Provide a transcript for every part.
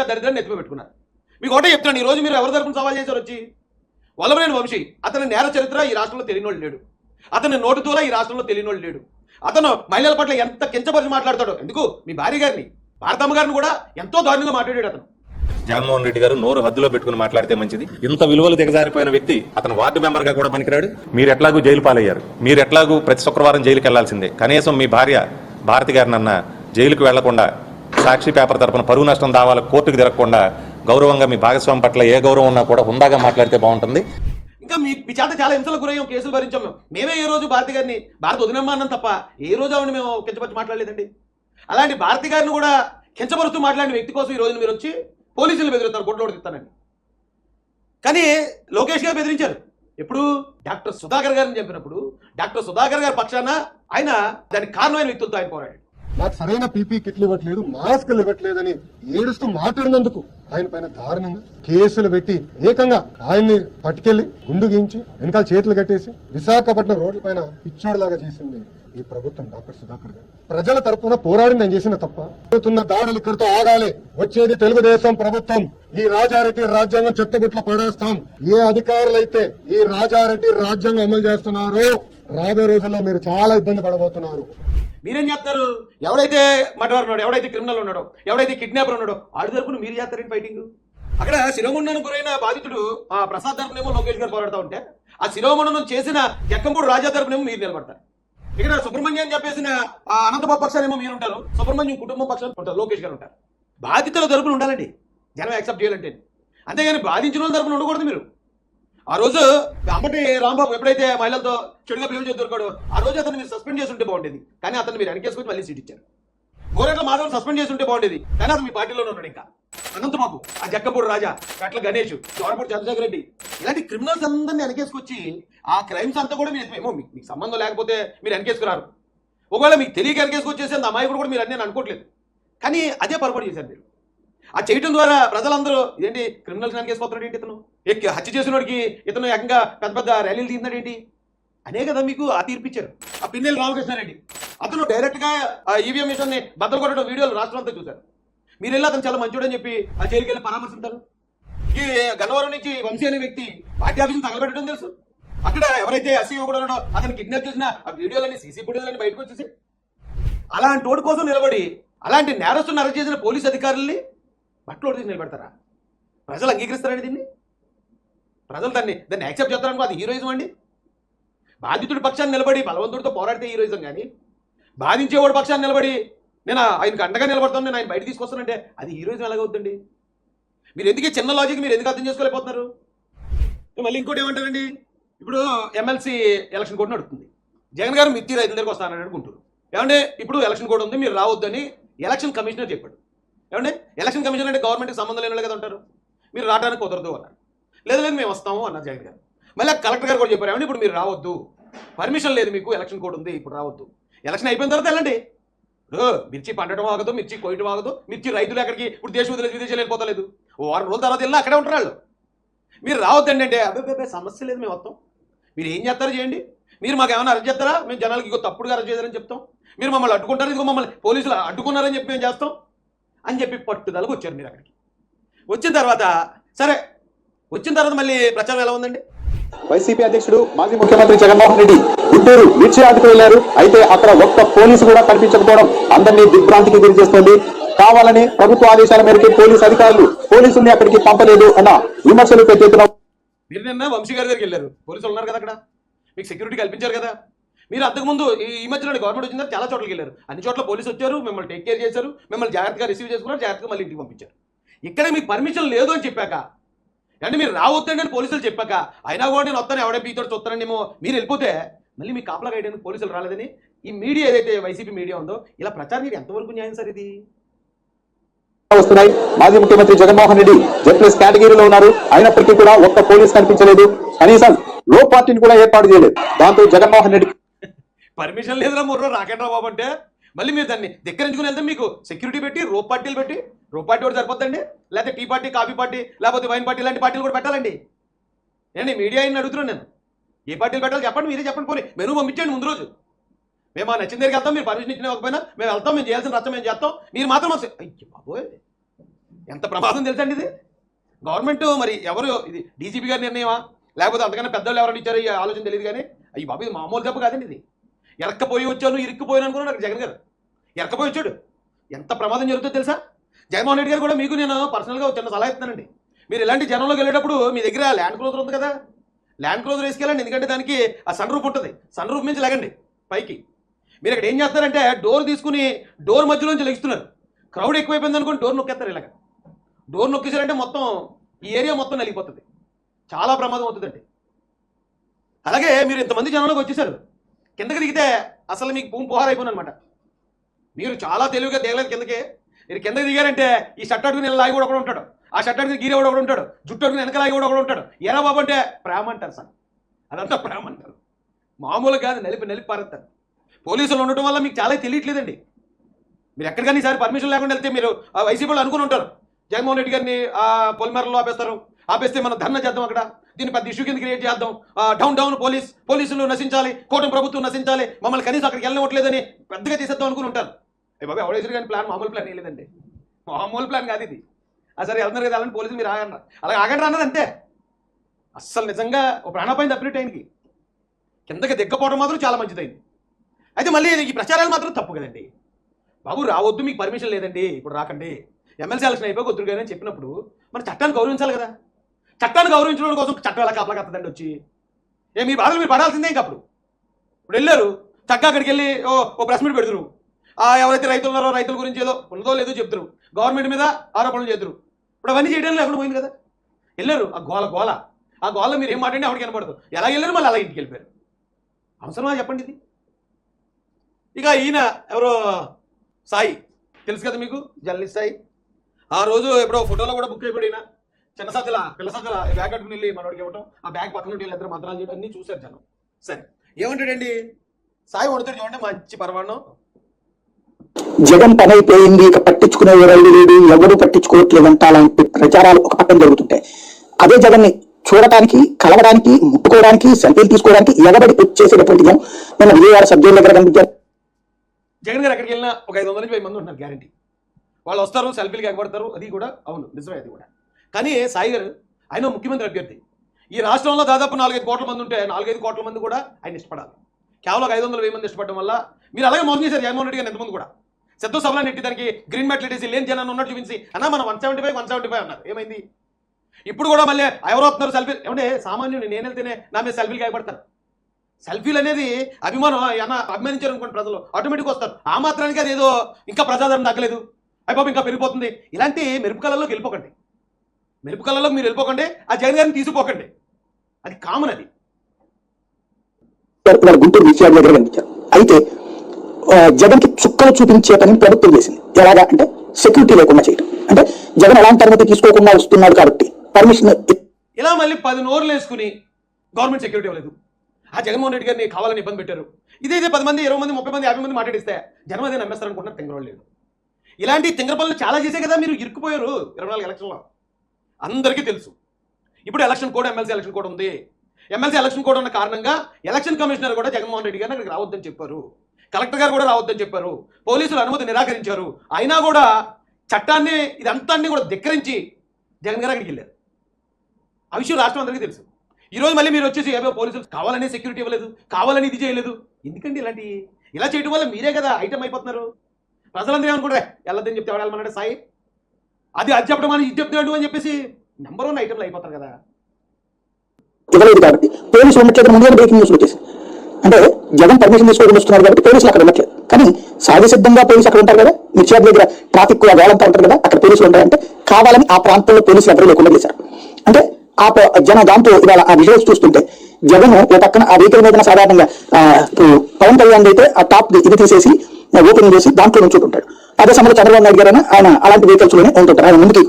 పంచాయత్ దరిద్రాన్ని ఎత్తిపై పెట్టుకున్నారు మీకు ఒకటే చెప్తున్నాను ఈ రోజు మీరు ఎవరి తరపున సవాల్ చేశారు వచ్చి? వల్లభనేని వంశీ అతని నేర చరిత్ర ఈ రాష్ట్రంలో తెలియనోళ్ళు లేడు. అతని నోటు దూర ఈ రాష్ట్రంలో తెలియనోళ్ళు లేడు. అతను మహిళల పట్ల ఎంత కించపరిచి మాట్లాడతాడు ఎందుకు? మీ భార్య గారిని భారతమ్మ గారిని కూడా ఎంతో దారుణంగా మాట్లాడాడు అతను. జగన్మోహన్ రెడ్డి గారు నోరు హద్దులో పెట్టుకుని మాట్లాడితే మంచిది. ఇంత విలువలు దిగజారిపోయిన వ్యక్తి అతను వార్డు మెంబర్గా కూడా పనికిరాడు. మీరు ఎట్లాగూ జైలు పాలయ్యారు. మీరు ఎట్లాగూ ప్రతి శుక్రవారం జైలుకి వెళ్ళాల్సిందే. కనీసం మీ భార్య భారతి గారిని అన్న జైలుకు వెళ్ళకుండా సాక్షి పేపర్ తరపున పరువు నష్టం దావాలకు కోర్టుకు తిరగకుండా గౌరవంగా మీ భాగస్వామి పట్ల ఏ గౌరవం ఉన్నా కూడా హుందాగా మాట్లాడితే బాగుంటుంది. ఇంకా మీ మీ చేత చాలా హింసలకు గురయ్యాం కేసులు భరించాం మేము. మేమే ఏ రోజు భారతి గారిని భారత వదినమ్మ అన్నం తప్ప ఏ రోజు ఆవిడ మేము కించపరిచి మాట్లాడలేదండి. అలాంటి భారతి గారిని కూడా కించపరుస్తూ మాట్లాడిన వ్యక్తి కోసం ఈ రోజు మీరు వచ్చి పోలీసులు బెదిరిస్తారు గుడ్లో తిస్తానండి కానీ లోకేష్ గారు బెదిరించారు. ఎప్పుడు? డాక్టర్ సుధాకర్ గారిని చెప్పినప్పుడు డాక్టర్ సుధాకర్ గారి పక్షాన ఆయన దానికి కారణమైన వ్యక్తులతో ఆయన పోరాడాడు. నాకు సరైన పీపీ కిట్లు ఇవ్వట్లేదు మాస్కులు ఇవ్వట్లేదని ఏడుస్తూ మాట్లాడినందుకు ఆయన పైన దారుణంగా కేసులు పెట్టి ఏకంగా ఆయన్ని పట్టుకెళ్ళి గుండు గీయించి వెనకాల చేతులు కట్టేసి విశాఖపట్నం రోడ్ల పైన పిచ్చోడిలాగా చేసింది ఈ ప్రభుత్వం డాక్టర్ సుధాకర్ గారు. ప్రజల తరఫున పోరాడి నేను చేసిన తప్ప జరుగుతున్న దాడులు ఇక్కడితో ఆగాలి. వచ్చేది తెలుగుదేశం ప్రభుత్వం. ఈ రాజారెడ్డి రాజ్యాంగం చెత్తగుట్ల పడేస్తాం. ఏ అధికారులైతే ఈ రాజారెడ్డి రాజ్యాంగం అమలు చేస్తున్నారో రాబోయే రోజుల్లో మీరు చాలా ఇబ్బంది పడబోతున్నారు. మీరేం చేస్తారు? ఎవడైతే మటవర్ ఉన్నాడో ఎవడైతే క్రిమినల్ ఉన్నాడో ఎవడైతే కిడ్నాపర్ ఉన్నాడో ఆడి తరపున మీరు చేస్తారండి ఫైటింగ్ అక్కడ శిరోముండను గురైన బాధితుడు ఆ ప్రసాద్ తరపునేమో లోకేష్ గారు పోరాడుతూ ఉంటే ఆ శిరోముండను చేసిన ఎక్కంపూడి రాజా తరపునేమో మీరు నిలబడతారు. ఇక్కడ సుబ్రహ్మణ్యం చెప్పేసిన ఆ అనంతబాబు పక్షానేమో మీరు ఉంటారు. సుబ్రహ్మణ్యం కుటుంబం పక్షాలు ఉంటారు లోకేష్ గారు ఉంటారు. బాధితుల తరపున ఉండాలండి. జనం యాక్సెప్ట్ చేయాలంటే అంతేగాని బాధించిన వాళ్ళ తరపున ఉండకూడదు మీరు. ఆ రోజు అంబటి రాంబాబు ఎప్పుడైతే మహిళలతో చెడుగా బిహేవ్ దొరికాడో ఆ రోజు అతను మీరు సస్పెండ్ చేసి ఉంటే బాగుండేది. కానీ అతను మీరు వెనకేసుకుని మళ్ళీ సీట్ ఇచ్చారు. గోరెట్ల మాధవ్ సస్పెండ్ చేసి ఉంటే బాగుండేది. కానీ అతను మీ పార్టీలోనే ఉన్నాడు ఇంకా. అనంతబాబు ఆ జక్కపూడి రాజా కట్ల గణేష్ చోరపూడి చంద్రశేఖర్ రెడ్డి ఇలాంటి క్రిమినల్స్ అందరినీ వెనకేసుకొచ్చి ఆ క్రైమ్స్ అంతా కూడా మీరు ఏమో మీకు సంబంధం లేకపోతే మీరు వెనకేసుకురారు. ఒకవేళ మీకు తెలియక వెనకేసుకొచ్చేసి అంత అమాయకుడు కూడా మీరు అన్నీ అనుకోవట్లేదు. కానీ అదే పొరపాటు చేశారు మీరు. ఆ చేయటం ద్వారా ప్రజలందరూ ఏంటి క్రిమినల్స్ వెనకేసుకొస్తున్నాడు ఏంటి ఇతను? ఎక్కి హత్య చేసినోడికి ఇతను ఏకంగా పెద్ద పెద్ద ర్యాలీలు తీస్తున్నాడు ఏంటి? అనే కదా మీకు ఆ తీర్పిచ్చారు ఆ పిన్నెల్లి రామకృష్ణారెడ్డి అతను డైరెక్ట్గా ఆ ఈవీఎం మిషన్ని బద్దలు కొట్టడం వీడియోలు రాష్ట్రం అంతా చూశారు. మీరు వెళ్ళి అతను చాలా మంచోడని చెప్పి ఆ జైలుకి వెళ్ళి పరామర్శించారు. ఈ గన్నవరం నుంచి వంశీ అనే వ్యక్తి పార్టీ ఆఫీస్ తగలబెట్టడం తెలుసు. అక్కడ ఎవరైతే ఎస్సీ కూడా ఉన్నాడో అతను కిడ్నాప్ చేసిన ఆ వీడియోలన్నీ సీసీ ఫుటేజ్లన్నీ బయటకు వచ్చేసి అలాంటి వాడి కోసం నిలబడి అలాంటి నేరస్తులను అరెస్ట్ చేసిన పోలీస్ అధికారుల్ని బట్టలు తీసి నిలబెడతారా? ప్రజలు అంగీకరిస్తారండి దీన్ని? ప్రజలు దాన్ని దాన్ని యాక్సెప్ట్ చేస్తారనుకో అది హీరోయిజం అండి. బాధితుడి పక్షాన్ని నిలబడి బలవంతుడితో పోరాడితే హీరోయిజం కానీ బాధించేవాడు పక్షాన్ని నిలబడి నేను ఆయనకు అండగా నిలబడతాను నేను ఆయన బయట తీసుకొస్తానంటే అది హీరోయిజం ఎలాగవుద్దండి మీరు ఎందుకే చిన్న లాజిక్ మీరు ఎందుకు అర్థం చేసుకోలేకపోతున్నారు? మళ్ళీ ఇంకోటి ఏమంటారండి? ఇప్పుడు ఎమ్మెల్సీ ఎలక్షన్ కూడా నడుస్తుంది జగన్ గారు మిత్తి రైతుల దగ్గరకు వస్తానని అనుకుంటారు ఏమంటే ఇప్పుడు ఎలక్షన్ కూడా ఉంది మీరు రావద్దని ఎలక్షన్ కమిషనర్ చెప్పాడు. ఏమండి? ఎలక్షన్ కమిషన్ అంటే గవర్నమెంట్కి సంబంధం లేని కదా ఉంటారు. మీరు రావడానికి కుదరదు అన్నారు. లేదు లేదు మేము వస్తాము అన్నారు జగన్ గారు. మళ్ళీ కలెక్టర్ గారు కూడా చెప్పారు ఏమండి ఇప్పుడు మీరు రావద్దు. పర్మిషన్ లేదు మీకు ఎలక్షన్ కోడ్ ఉంది ఇప్పుడు రావద్దు. ఎలక్షన్ అయిపోయిన తర్వాత వెళ్ళండి. మిర్చి పండటం ఆగదు మిర్చి కొయ్యటం ఆగదు మిర్చి రైతులు ఎక్కడికి ఇప్పుడు దేశం వదిలేదు విదేశాలు వెళ్ళిపోతలేదు. ఓ వారం రోజుల తర్వాత వెళ్ళినా అక్కడే ఉంటారు వాళ్ళు. మీరు రావద్దండి అంటే అబ్బాయి అబ్బాయి సమస్య లేదు మేము వస్తాం. మీరు ఏం చేస్తారో చేయండి. మీరు మాకు ఏమైనా అరెస్ట్ చేస్తారా? మేము జనాలకి ఇగో తప్పుడుగా అరెస్ట్ చేశారని చెప్తాం. మీరు మమ్మల్ని అడ్డుకుంటారు ఇదిగో మమ్మల్ని పోలీసులు అడ్డుకున్నారని చెప్పి మేము చేస్తాం. అని చెప్పి పట్టుదలకు వచ్చారు మీరు అక్కడికి. వచ్చిన తర్వాత సరే వచ్చిన తర్వాత మళ్ళీ ప్రచారం ఎలా ఉందండి? వైసీపీ అధ్యక్షుడు మాజీ ముఖ్యమంత్రి జగన్మోహన్ రెడ్డి గుంటూరు మిర్చి ఆటకు వెళ్ళారు అయితే అక్కడ ఒక్క పోలీసు కూడా కనిపించకపోవడం అందరినీ దిగ్భ్రాంతికి గురి చేస్తోంది కావాలని ప్రభుత్వ ఆదేశాల మేరకు పోలీసు అధికారులు పోలీసుల్ని అక్కడికి పంపలేదు అన్న విమర్శలు పెట్టేతున్న మీరు నిన్న వంశీ గారి దగ్గరికి వెళ్ళారు. పోలీసులు ఉన్నారు కదా అక్కడ. మీకు సెక్యూరిటీ కల్పించారు కదా. మీరు అంతకుముందు ఈ ఈ మధ్యలో గవర్నమెంట్ వచ్చిన తర్వాత చాలా చోట్లకి వెళ్ళారు. అన్ని చోట్ల పోలీసు వచ్చారు మిమ్మల్ని టేక్ కేర్ చేశారు మిమ్మల్ని జాగ్రత్తగా రిసీవ్ చేసుకున్నారు జాగ్రత్తగా మళ్ళీ ఇంటికి పంపించారు. ఇక్కడ మీకు పర్మిషన్ లేదు అని చెప్పాక అంటే మీరు రావద్దండి అని పోలీసులు చెప్పాక అయినా కూడా నేను వస్తాను ఎవడే పీతో చూస్తానండేమో మీరు వెళ్ళిపోతే మళ్ళీ మీ కాపలా వేయడానికి పోలీసులు రాలేదని ఈ మీడియా ఏదైతే వైసీపీ మీడియా ఉందో ఇలా ప్రచారం చేయడం ఎంతవరకు న్యాయం సార్ ఇది? వస్తున్నాయి. మాజీ ముఖ్యమంత్రి జగన్మోహన్ రెడ్డి జెడ్ కేటగిరీలో ఉన్నారు. అయినప్పటికీ కూడా ఒక్క పోలీస్ కనిపించలేదు. కనీసం లో పార్టీని కూడా ఏర్పాటు చేయలేదు. దాంతో జగన్మోహన్ రెడ్డి పర్మిషన్ లేదురా ముర్రో రాకేంద్ర బాబు అంటే. మళ్ళీ మీరు దాన్ని ధిక్కరించుకుని వెళ్తే మీకు సెక్యూరిటీ పెట్టి రో పార్టీలు పెట్టి రో పార్టీ కూడా సరిపోద్దండి లేకపోతే టీ పార్టీ కాఫీ పార్టీ లేకపోతే వైన్ పార్టీ ఇలాంటి పార్టీలు కూడా పెట్టాలండి. ఏండి మీడియా అయిన అడుగుతున్నాను నేను. ఏ పార్టీలు పెట్టాలి చెప్పండి మీరే చెప్పండి పోనీ. మెనూ పంపించండి ముందు రోజు. మేము ఆ నచ్చిన దగ్గరికి వెళ్తాం మీరు పర్మిషన్ ఇచ్చిన ఇవ్వకపోయినా మేము వెళ్తాం మేము చేయాల్సిన రచ్చం మేము చేస్తాం. మీరు మాత్రం అయ్యి బాబోయ్! ఎంత ప్రమాదం తెలుసండి ఇది? గవర్నమెంట్ మరి ఎవరు ఇది డీజీపీ గారి నిర్ణయమా? లేకపోతే అంతకన్నా పెద్దవాళ్ళు ఎవరైనా ఇచ్చారో ఈ ఆలోచన తెలియదు కానీ అయ్యి బాబు ఇది మామూలు దెబ్బ కాదండి ఇది. ఎరక్కపోయి వచ్చాను ఇరుక్కుపోయాను అనుకున్నాడు అక్కడ జగన్ గారు. ఎరక్కపోయి వచ్చాడు. ఎంత ప్రమాదం జరుగుతుందో తెలుసా? జగన్మోహన్ రెడ్డి గారు కూడా మీకు నేను పర్సనల్గా చిన్న సలహా ఇస్తున్నానండి. మీరు ఇలాంటి జనంలోకి వెళ్ళేటప్పుడు మీ దగ్గర ల్యాండ్ క్లోజర్ ఉంది కదా? ల్యాండ్ క్లోజర్ వేసుకెళ్ళండి ఎందుకంటే దానికి ఆ సన్ రూఫ్ ఉంటుంది. సన్ రూఫ్ నుంచి లేగండి పైకి. మీరు ఇక్కడ ఏం చేస్తారంటే డోర్ తీసుకుని డోర్ మధ్యలోంచి లెగిస్తున్నారు. క్రౌడ్ ఎక్కువైపోయింది అనుకోని డోర్ నొక్కేస్తారు ఇలాగ. డోర్ నొక్కేసారంటే మొత్తం ఈ ఏరియా మొత్తం నలిగిపోతుంది. చాలా ప్రమాదం అవుతుందండి. అలాగే మీరు ఇంతమంది జనంలోకి వచ్చేసారు. కిందకి దిగితే అసలు మీకు భూమి పోహారైపోయింది అనమాట మీరు చాలా తెలివిగా దిగలేదు కిందకి. మీరు కిందకి దిగారంటే ఈ షర్ట్ అడుగుని లాగి కూడా ఒకడు ఉంటాడు. ఆ షర్ట్ అడుగుని గీరే కూడా ఒకడు ఉంటాడు. జుట్టు అడుగుని వెనక లాగి కూడా ఒకడు ఉంటాడు. ఎలా బాబు అంటే ప్రేమ అంటారు సార్. అదంతా ప్రేమ అంటారు. మామూలుగా కాదు నలిపి నలిపి పారేస్తారు. పోలీసులు ఉండటం వల్ల మీకు చాలా తెలియట్లేదండి. మీరు ఎక్కడికైనా ఈసారి పర్మిషన్ లేకుండా వెళ్తే మీరు వైసీపీలో వైసీపీ వాళ్ళు అనుకుని ఉంటారు. జగన్మోహన్ రెడ్డి గారిని పొలిమేరలో ఆపేస్తారు. ఆపేస్తే మనం ధర్నా చేద్దాం అక్కడ. దీన్ని పెద్ద ఇష్యూ కింద క్రియేట్ చేద్దాం. డౌన్ డౌన్ పోలీస్ పోలీసులు నశించాలి కోటం ప్రభుత్వం నశించాలి మమ్మల్ని కనీసం అక్కడికి వెళ్ళనివ్వట్లేదని పెద్దగా చేసేద్దాం అనుకుని ఉంటారు. ఏ బాబా ఎవడేసారు కానీ ప్లాన్ మామూలు ప్లాన్ లేదండి మామూలు ప్లాన్ కాదు ఇది. సరే వెళ్తున్నారు కదా అలాంటి పోలీసులు మీరు ఆగండి. అలా ఆగండి అన్నది అంతే. అస్సలు నిజంగా ఒక ప్రాణాపాయం తప్పినట్టు ఆయనకి కిందకి దిగ్గపోవడం మాత్రం చాలా మంచిదైంది. అయితే మళ్ళీ ఈ ప్రచారాలు మాత్రం తప్పు కదండి. బాబు రావద్దు మీకు పర్మిషన్ లేదండి. ఇప్పుడు రాకండి. ఎమ్మెల్సీ ఎలక్షన్ అయిపోయి వద్దురు కానీ అని చెప్పినప్పుడు మన చట్టాన్ని గౌరవించాలి కదా. చట్టాన్ని గౌరవించడం కోసం చట్టం ఎలా కాపలా కత్తదండి వచ్చి. ఏ మీ బాధలు మీరు పడాల్సిందే ఇంక అప్పుడు. ఇప్పుడు వెళ్ళారు చక్కగా అక్కడికి వెళ్ళి ఓ ఓ ప్రెస్ మీట్ పెడతారు. ఆ ఎవరైతే రైతులు ఉన్నారో రైతుల గురించి ఏదో ఉన్నదో లేదో చెప్తారు. గవర్నమెంట్ మీద ఆరోపణలు చేద్దరు ఇప్పుడు అవన్నీ చేయడం లేకుండా పోయింది కదా. వెళ్ళారు ఆ గోల గోల. ఆ గోల మీరు ఏం మాట్లాడి ఆవిడకి కనపడదు ఎలా వెళ్ళారు మళ్ళీ అలా ఇంటికి వెళ్ళిపోయారు. అవసరమా చెప్పండి ఇది? ఇక ఈయన ఎవరో సాయి. తెలుసు కదా మీకు? జర్నలిస్ట్ సాయి. ఆ రోజు ఎప్పుడో ఫోటోలో కూడా బుక్ అయిపోయిన చిన్న సజ్జల పిల్ల సజ్జల బ్యాగ్ కట్టుకుని వెళ్ళి మనోడికి ఇవ్వటం ఆ బ్యాగ్ పక్కన ఇద్దరు మంత్రాలు చేయడం అన్ని చూశారు జనం. సరే ఏమంటాడండి? సాయి కొడుతాడు చూడండి మంచి పరమాణం జగన్ పని అయిపోయింది ఇక పట్టించుకునే ఎవరు లేడు ఎవరు పట్టించుకోవట్లేదంట అలాంటి ప్రచారాలు ఒక పక్కన జరుగుతుంటాయి అదే జగన్ని చూడటానికి కలవడానికి ముట్టుకోవడానికి సెల్ఫీలు తీసుకోవడానికి ఎగబడి వచ్చేసేటటువంటి జనం నిన్న విజయవాడ సభ్యుల దగ్గర కనిపించారు. జగన్ గారు ఎక్కడికి వెళ్ళినా ఒక ఐదు వందల నుంచి వెయ్యి మంది ఉంటున్నారు గ్యారంటీ వాళ్ళు వస్తారు సెల్ఫీలు ఎగబడతారు అది కూడా అవును నిజమే అది కూడా. కానీ సాయి గారు ఆయన ముఖ్యమంత్రి అభ్యర్థి. ఈ రాష్ట్రంలో దాదాపు నాలుగైదు కోట్ల మంది ఉంటే నాలుగైదు కోట్ల మంది కూడా ఆయన ఇష్టపడాలి. కేవలం ఐదు వందల వెయ్యి మంది ఇష్టపడడం వల్ల మీరు అలాగే మోసం చేశారు జగన్మోహన్ రెడ్డి గారు ఎంతమంది కూడా. సిద్ధు సభలో నెట్టి దానికి గ్రీన్ మ్యాట్ లేటేసి లేని జనాన్ని ఉన్నట్టు చూపించి అన్న మనం one seventy five one seventy five అన్నారు. ఏమైంది? ఇప్పుడు కూడా మళ్ళీ ఎవరో వస్తున్నారు సెల్ఫీ ఏమంటే సామాన్యుని నేను వెళ్తేనే నా మీద సెల్ఫీలు కాయపడతారు సెల్ఫీలు అనేది అభిమానం ఏమన్నా అభిమానించారు అనుకోండి ప్రజలు ఆటోమేటిక్గా వస్తారు. ఆ మాత్రానికి అదేదో ఇంకా ప్రజాదరణ తగ్గలేదు. అయిపోయి ఇంకా పెరిగిపోతుంది. ఇలాంటి మెరుపు కళల్లోకి వెళ్ళిపోకండి. మెరుపు కళల్లోకి మీరు వెళ్ళిపోకండి ఆ జగన్ గారిని తీసిపోకండి అది కామన్ అది. గుంటూరు దగ్గర కనిపించారు అయితే జగన్కి చుక్కలు చూపించే పని ప్రభుత్వం చేసింది. ఎలాగా అంటే సెక్యూరిటీ లేకుండా చేయడం అంటే జగన్ ఎలాంటి అనుమతి తీసుకోకుండా వస్తున్నాడు కాబట్టి పర్మిషన్ ఇలా మళ్ళీ పది నోర్లు వేసుకుని గవర్నమెంట్ సెక్యూరిటీ ఇవ్వలేదు. ఆ జగన్మోహన్ రెడ్డి గారిని కావాలని ఇబ్బంది పెట్టారు. ఇదైతే పది మంది ఇరవై మంది ముప్పై మంది యాభై మంది మాట్లాడిస్తే జనం అదే నమ్మేస్తారు అనుకుంటున్నారు తింగరోళ్ళు లేదు ఇలాంటి తింగర పనులు చాలా చేసే కదా మీరు ఇరుక్కుపోయారు. ఇరవై నాలుగు ఎలక్షన్లో. అందరికీ తెలుసు. ఇప్పుడు ఎలక్షన్ కూడా ఎమ్మెల్సీ ఎలక్షన్ కూడా ఉంది. ఎమ్మెల్సీ ఎలక్షన్ కూడా ఉన్న కారణంగా ఎలక్షన్ కమిషనర్ కూడా జగన్మోహన్ రెడ్డి గారిని అక్కడికి రావద్దని చెప్పారు. కలెక్టర్ గారు కూడా రావద్దని చెప్పారు. పోలీసులు అనుమతి నిరాకరించారు. అయినా కూడా చట్టాన్ని ఇదంతా కూడా ధిక్కరించి జగన్ గారు అక్కడికి వెళ్ళారు. ఆ విషయం రాష్ట్రం అందరికీ తెలుసు. ఈ రోజు మళ్ళీ మీరు వచ్చేసి ఏవో పోలీసులు కావాలని సెక్యూరిటీ ఇవ్వలేదు కావాలని ఇది చేయలేదు. ఎందుకండి ఇలాంటి? ఇలా చేయడం వల్ల మీరే కదా ఐటమ్ అయిపోతున్నారు. ప్రజలందరూ ఏమనుకుంటారే? వెళ్ళొద్దని చెప్తే ఎవడాలమన్నాడు సాయి అది అది చెప్పడం అని ఇది చెప్తున్నాడు అని చెప్పేసి నెంబర్ వన్ ఐటమ్లు అయిపోతారు కదా. ఇవ్వలేదు కాబట్టి పోలీసులు ఉండట్లేదు ముందుగా బ్రేకింగ్ న్యూస్ వచ్చేసి అంటే జగన్ పర్మిషన్ తీసుకోవడం వస్తున్నారు కాబట్టి పోలీసులు అక్కడ ఉండట్లేదు. కానీ సహజ సిద్ధంగా అక్కడ ఉంటారు కదా? మిర్చియార్ దగ్గర ట్రాఫిక్ వేలంతా ఉంటారు కదా? అక్కడ పోలీసులు ఉంటారంటే కావాలని ఆ ప్రాంతంలో పోలీసులు ఎవరు లేకుండా చేశారు. అంటే ఆ జన దాంతో ఇవాళ ఆ విజువల్స్ చూస్తుంటే జగన్ ఓ పక్కన ఆ వెహికల్ మీద సాధారణంగా పవన్ కళ్యాణ్ అయితే ఆ టాప్ ఇది తీసేసి ఓపెనింగ్ చేసి దాంట్లో నుంచి ఉంటాడు. అదే సమయంలో చంద్రబాబు నాయుడు గారు ఆయన అలాంటి వెహికల్స్లోనే ఉంటుంటారు. ఆయన ముందుకి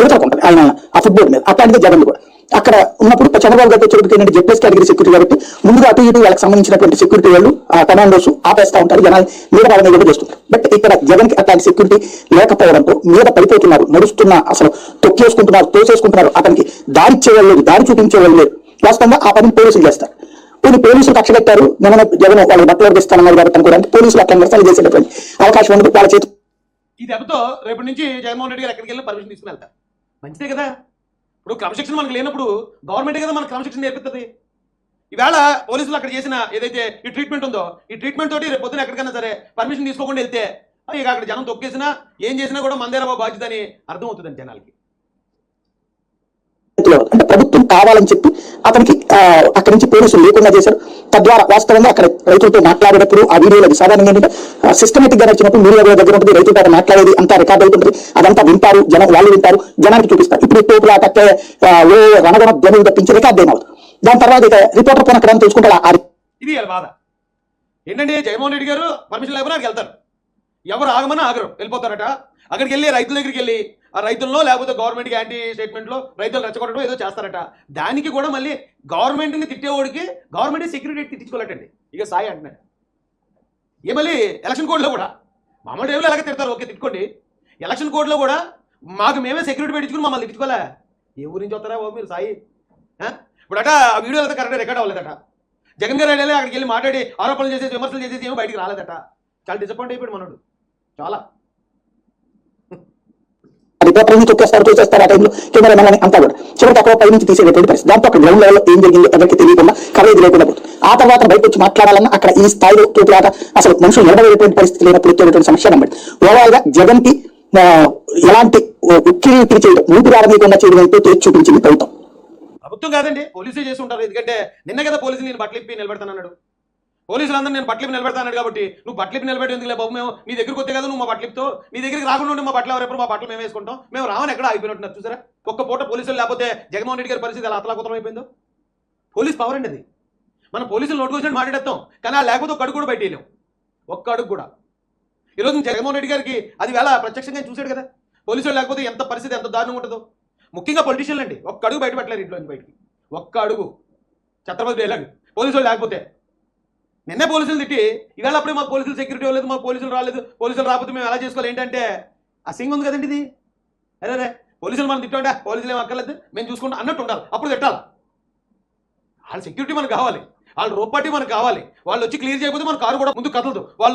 యువతకుంటారు ఆయన ఆ ఫుట్బోర్డ్ మీద అట్లాంటిది జగన్ కూడా. అక్కడ ఉన్నప్పుడు చంద్రబాబు గారితో చెబుతూ ఏంటంటే జెడ్ఎస్ కేటగిరీ సెక్యూరిటీ కాబట్టి ముందుగా అటు ఇటు వాళ్ళకి సంబంధించినటువంటి సెక్యూరిటీ వాళ్ళు ఆ కమాండోస్ ఆపేస్తా ఉంటారు. జనాలు మీద వాళ్ళని కూడా చేస్తుంటారు. బట్ ఇక్కడ జగన్కి అట్లాంటి సెక్యూరిటీ లేకపోవడంతో మీద పడిపోతున్నారు. నడుస్తున్న అసలు తొక్కేసుకుంటున్నారు తోసేసుకుంటున్నారు. అతనికి దారి చేయలేదు దారి చూపించేవాళ్ళు లేదు వాస్తవంగా ఆ పని పోలీసులు చేస్తారు. కొన్ని పోలీసులు కక్ష పెట్టారు జగన్ జగన్ వాళ్ళకి బట్టలు వర్గిస్తానన్నారు కాబట్టి అనుకోవడానికి పోలీసులు అక్కడ నిరసన చేసేటటువంటి అవకాశం ఉండదు వాళ్ళ చేతి ఈ దెబ్బతో రేపటి నుంచి జగన్మోహన్ రెడ్డి గారు ఎక్కడికి వెళ్ళి పర్మిషన్ తీసుకుని వెళ్తారు. మంచిదే కదా. ఇప్పుడు క్రమశిక్షణ మనకు లేనప్పుడు గవర్నమెంట్ కదా మనకు క్రమశిక్షణ నేర్పిస్తుంది ఈవేళ పోలీసులు అక్కడ చేసిన ఏదైతే ఈ ట్రీట్మెంట్ ఉందో ఈ ట్రీట్మెంట్ తోటి రేపు పొద్దున ఎక్కడికైనా సరే పర్మిషన్ తీసుకోకుండా వెళ్తే ఇక అక్కడ జనం తొక్కేసినా ఏం చేసినా కూడా మందేరా బాధ్యత అని అర్థం జనాలకి. అంటే ప్రభుత్వం కావాలని చెప్పి అతనికి అక్కడి నుంచి పోలీసులు లేకుండా చేశారు. తద్వారా వాస్తవంగా అక్కడ రైతులతో మాట్లాడేటప్పుడు ఆ వీడియోలు సాధారణంగా ఏంటంటే సిస్టమేటిక్గా నచ్చినప్పుడు మీడియా దగ్గర ఉంటుంది రైతులతో అక్కడ మాట్లాడేది అంతా రికార్డ్ అవుతుంటుంది అదంతా వింటారు జనం వాళ్ళు వింటారు జనానికి చూపిస్తారు. ఇప్పుడు టోపులు కట్టే ఆ, ఓ రణగణ ధ్వని తప్పించి రికార్డ్ ఏమవుతుంది దాని తర్వాత ఇక రిపోర్టర్ పోన అక్కడ తెలుసుకుంటే ఆ ఇది బాధ. ఏంటంటే జగన్మోహన్ రెడ్డి గారు పర్మిషన్ లేకపోతే అక్కడికి వెళ్తారు. ఎవరు ఆగమని ఆగరు. వెళ్ళిపోతారట. అక్కడికి వెళ్ళి రైతుల దగ్గరికి వెళ్ళి ఆ రైతుల్లో లేకపోతే గవర్నమెంట్కి యాంటీ స్టేట్మెంట్లో రైతులు రెచ్చగొట్టడం ఏదో చేస్తారట. దానికి కూడా మళ్ళీ గవర్నమెంట్ని తిట్టేవాడికి గవర్నమెంట్ సెక్యూరిటీ తిట్టించుకోలేటండి. ఇక సాయి అంటున్నాడు. ఏ మళ్ళీ ఎలక్షన్ కోడ్లో కూడా మామూలు టైంలో ఎలాగ తిడతారు ఓకే తిట్టుకోండి. ఎలక్షన్ కోడ్లో కూడా మాకు మేమే సెక్యూరిటీ పెట్టించుకుని మమ్మల్ని తిట్టుకోలే. ఏ ఊరి నుంచి వస్తారా బాబు మీరు సాయి? ఇప్పుడు అట ఆ వీడియో అయితే కరెక్ట్ రికార్డ్ అవ్వలేదట. జగన్ గారు వెళ్ళి అక్కడికి వెళ్ళి మాట్లాడి ఆరోపణలు చేసేసి విమర్శలు చేసేసి ఏమో బయటికి రాలేదట. చాలా డిసప్పాయింట్ అయిపోయాడు మనోడు. చాలా. రిపోర్టర్ని తొక్కేస్తారు తోచేస్తారు ఆ టైంలో కెమెరా మెన్ అంతా కూడా చివరికి అక్కడ పై నుంచి తీసేటటువంటి పరిస్థితి? దాంతో అక్కడ గ్రౌండ్ లెవెల్లో ఏం జరిగిందో ఎవరికి తెలియకుండా కవరేజ్ లేకుండా పోతుంది. ఆ తర్వాత బయట వచ్చి మాట్లాడాలన్నా అక్కడ ఈ స్థాయిలో తోపులాట అసలు మనుషులు నిలబడేటువంటి పరిస్థితి లేనప్పుడు వచ్చేటువంటి సమస్య అనమాట ఓవరాల్గా జగన్కి ఎలాంటి ఉక్కిరి ఉక్కిరి చేయడం ఊపిరాడనీయకుండా చేయడం అయితే తేల్చి చూపించింది ప్రభుత్వం. ప్రభుత్వం కాదండి. పోలీసులు చేసి ఉంటారు ఎందుకంటే నిన్న కదా పోలీసులు నేను బట్టలు బట్టలిప్పి నిలబెడతానన్నాడు. పోలీసులందరూ నేను బట్లిపి నిలబెడతాను కాబట్టి నువ్వు బట్లిపి నిలబెట్టి ఎందుకులే బాబు? మేము నీ దగ్గరికి వస్తే కదా నువ్వు మా బట్లిపితో నీ దగ్గరికి రాకుండా మా బట్టలు ఎవరెప్పుడు మా బట్టలు మేము వేసుకుంటాం? మేము రావని ఎక్కడ ఆగిపోయినట్టున్నారు చూసారా? ఒక్క పూట పోలీసులు లేకపోతే జగన్మోహన్ రెడ్డి గారి పరిస్థితి అలా అతలాకుతలం అయిపోయిందో? పోలీస్ పవర్ అండి అది. మనం పోలీసులు నోటుకొచ్చినట్టు మాట్లాడేస్తాం కానీ ఆ లేకపోతే ఒక అడుగు కూడా బయట వేయలేం ఒక్క అడుగు కూడా. ఈరోజు జగన్మోహన్ రెడ్డి గారికి అది వేళ ప్రత్యక్షంగా చూశాడు కదా. పోలీసులు లేకపోతే ఎంత పరిస్థితి ఎంత దారుణంగా ఉంటుందో? ముఖ్యంగా పొలిటీషియన్లు అండి ఒక్క అడుగు బయట పెట్టలేరు ఇంట్లో బయటికి. ఒక్క అడుగు. ఛత్రపతి డైలాగ్ పోలీసులు లేకపోతే నిన్నే పోలీసులు తిట్టి ఇవాళ అప్పుడే మా పోలీసులు సెక్యూరిటీ లేదు మా పోలీసులు రాలేదు. పోలీసులు రాకపోతే మేము ఎలా చేసుకోవాలి? ఏంటంటే ఆ సింగ్ ఉంది కదండి ఇది? అరే అదే పోలీసులు మనం తిట్టండి పోలీసులు ఏం అక్కర్లేదు. మేము చూసుకుంటాం. అన్నట్టు ఉండాలి. అప్పుడు తిట్టాలి. వాళ్ళ సెక్యూరిటీ మనకు కావాలి. వాళ్ళ రోపాటి మనకు కావాలి. వాళ్ళు వచ్చి క్లియర్ చేయకపోతే మన కారు కూడా ముందు కదలదు. వాళ్ళు